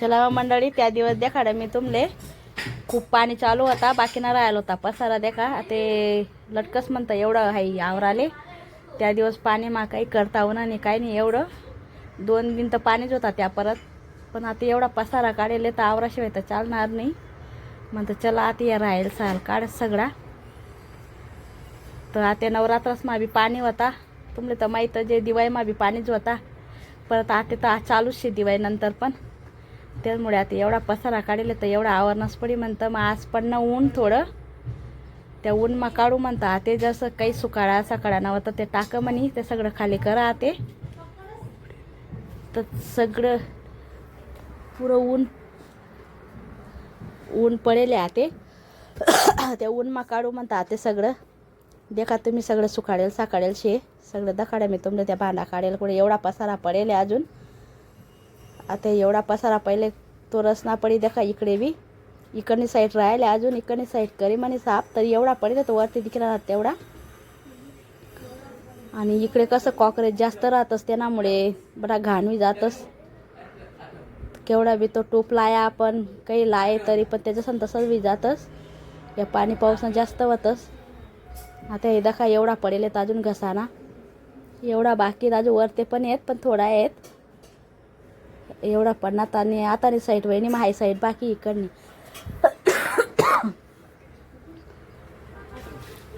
चला मंडळी त्या दिवस देखाडा मी तुमले. खूप पाणी चालू होता बाकीना राहिला होता. पसारा देखा. ते लटकस म्हणतं एवढं हाई आवराले. त्या दिवस पाणी मा काही करता होणार नाही काही नाही एवढं. दोन दिन तर पाणीच होता त्या परत. पण आता एवढा पसारा काढेल तर आवराशिवाय तर चालणार नाही. म्हणतं चला आता या राहील चाल काढ सगळा. तर आता नवरात्रास मा बी पाणी होता. तुमले तर माहीत जे दिवाळी मा बी पाणीच होता. परत आता तर चालूच शे दिवाळी नंतर पण. त्यामुळे आता एवढा पसारा काढेल तर एवढा आवरणच पडी म्हणतं मग आज पण ना ऊन थोडं. त्या ऊन मग काढू म्हणता ते जसं काही सुकाळा सकाळा नव्हतं ते टाक म्हणे ते सगळं खाली करा ते. तर सगळं पुरं ऊन ऊन पडेल आते त्या ऊन मग काढू म्हणता ते सगळं. देखा तुम्ही सगळं सुकाळेल साकाडेल शे. सगळं दखाड्या मी तुमलं त्या भांडा काढेल कुठे एवढा पसारा पडेल आहे अजून. आता एवढा पसारा पहिले तो रसना पडी देखा इकडे बी. इकडनी साईड राहिले अजून इकडनी साईड करी म्हणे साप तरी एवढा पडेल तो वरती दिखला तेवढा. आणि इकडे कसं कॉकरेज जास्त राहतस त्यामुळे बरा घाणवी जातस. केवढा बी तो टोप लाया आपण काही लाय तरी पण त्याच्यासन तसंच बी जातस. या पाणी पावसानं जास्त होतस. आता हे दखा एवढा पडेल आहेत अजून घसाना. एवढा बाकी अजून वरते पण आहेत पण थोडा आहेत. एवढा पडणार आणि आता साईड वहिनी मग साईड बाकी इकडनी.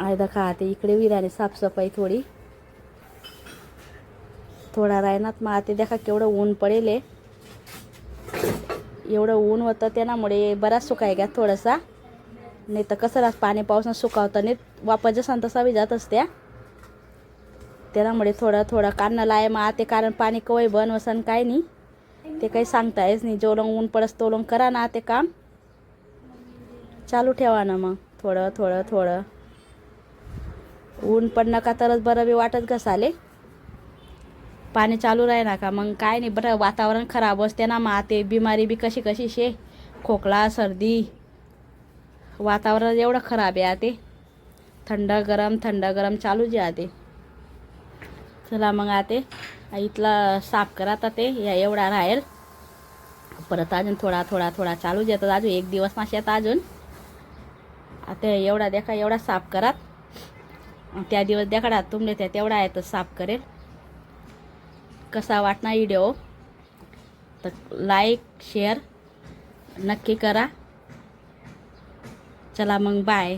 आयदा दखा ते इकडे विराने साफसफाई थोडी. थोडा राहणार मग आता देखा केवढं ऊन पडेल आहे एवढं ऊन होतं त्यामुळे बराच सुकाय घ्या थोडासा. नाही तर कसं राहत पाणी पावसानं सुकावतं नाही. वापस जसा तसा बी जात असत्या. त्यामुळे थोडं थोडं काढणं लाय मग आते कारण पाणी कवय बन वसन काय नाही. ते काही सांगता येच नाही. जेवढं ऊन पडस तोलंग करा ना ते काम. चालू ठेवा ना मग. थोडं थोडं थोडं. ऊन पण नका तरच बरं बी वाटत घसाले. पाणी चालू राही ना का मग काय नाही. बरं वातावरण खराब असते ना मग. ते बिमारी बी कशी कशी शे? खोकला सर्दी. वातावरण एवढं खराब आहे ते थंड गरम थंड गरम चालूच जे आते. चला मग आते. इथला साफ करा आता ते या एवढा राहील. परत अजून थोडा थोडा थोडा चालूच येतात अजून एक दिवस मासे अजून. आता एवढा देखा एवढा साफ करा. त्या दिवस देखाडा तुमले त्या तेवढा आहे तर साफ करेल. कसा वाटणार व्हिडिओ तर लाईक शेअर नक्की करा. चला मग बाय